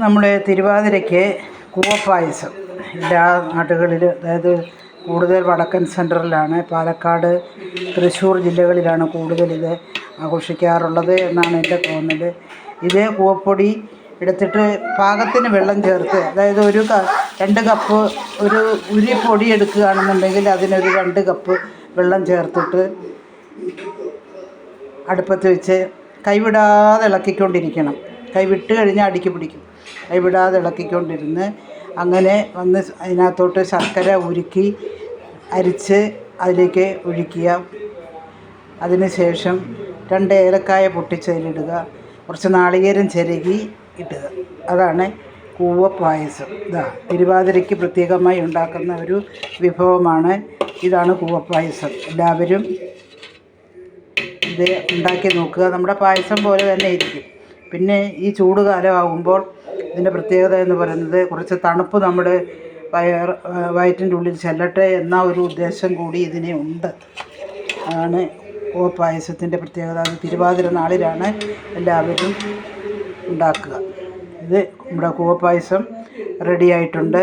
നമ്മുടെ തിരുവാതിരയ്ക്ക് കൂവപ്പായസം. എല്ലാ നാടുകളിൽ അതായത് കൂടുതൽ വടക്കൻ സെന്ററിലാണ് പാലക്കാട് തൃശ്ശൂർ ജില്ലകളിലാണ് കൂടുതലിത് ആഘോഷിക്കാറുള്ളത് എന്നാണ് എന്റെ തോന്നൽ ഇത് കൂവപ്പൊടി എടുത്തിട്ട് പാകത്തിന് വെള്ളം ചേർത്ത് അതായത് ഒരു രണ്ട് കപ്പ് ഒരു ഉരി പൊടി എടുക്കുകയാണെന്നുണ്ടെങ്കിൽ അതിനൊരു രണ്ട് കപ്പ് വെള്ളം ചേർത്തിട്ട് അടുപ്പത്ത് വെച്ച് കൈവിടാതെ ഇളക്കിക്കൊണ്ടിരിക്കണം. കൈവിട്ട് കഴിഞ്ഞാൽ അടിക്ക് പിടിക്കും. കൈവിടാതെ ഇളക്കിക്കൊണ്ടിരുന്ന് അങ്ങനെ വന്ന് അതിനകത്തോട്ട് ശർക്കര ഉരുക്കി അരിച്ച് അതിലേക്ക് ഒഴിക്കുക. അതിന് ശേഷം രണ്ട് ഏലക്കായ പൊട്ടിച്ചതിലിടുക. കുറച്ച് നാളികേരം ചിരകി ഇടുക. അതാണ് കൂവ പായസം. ഇതാ തിരുവാതിരയ്ക്ക് പ്രത്യേകമായി ഉണ്ടാക്കുന്ന ഒരു വിഭവമാണ് ഇതാണ് കൂവപ്പായസം എല്ലാവരും ഇത് ഉണ്ടാക്കി നോക്കുക. നമ്മുടെ പായസം പോലെ തന്നെ ഇരിക്കും. പിന്നെ ഈ ചൂട് കാലമാകുമ്പോൾ ഇതിന്റെ പ്രത്യേകത എന്ന് പറയുന്നത് കുറച്ച് തണുപ്പ് നമ്മുടെ വയർ വയറ്റിന്റെ ഉള്ളിൽ ചെല്ലട്ടെ എന്ന ഒരു ഉദ്ദേശം കൂടി ഇതിന് ഉണ്ട്. അതാണ് ഓ പായസത്തിന്റെ പ്രത്യേകത. അത് തിരുവാതിര നാളിലാണ് എല്ലാവരും ഉണ്ടാക്കുക. ഇത് നമ്മുടെ കൂവപ്പായസം റെഡി ആയിട്ടുണ്ട്.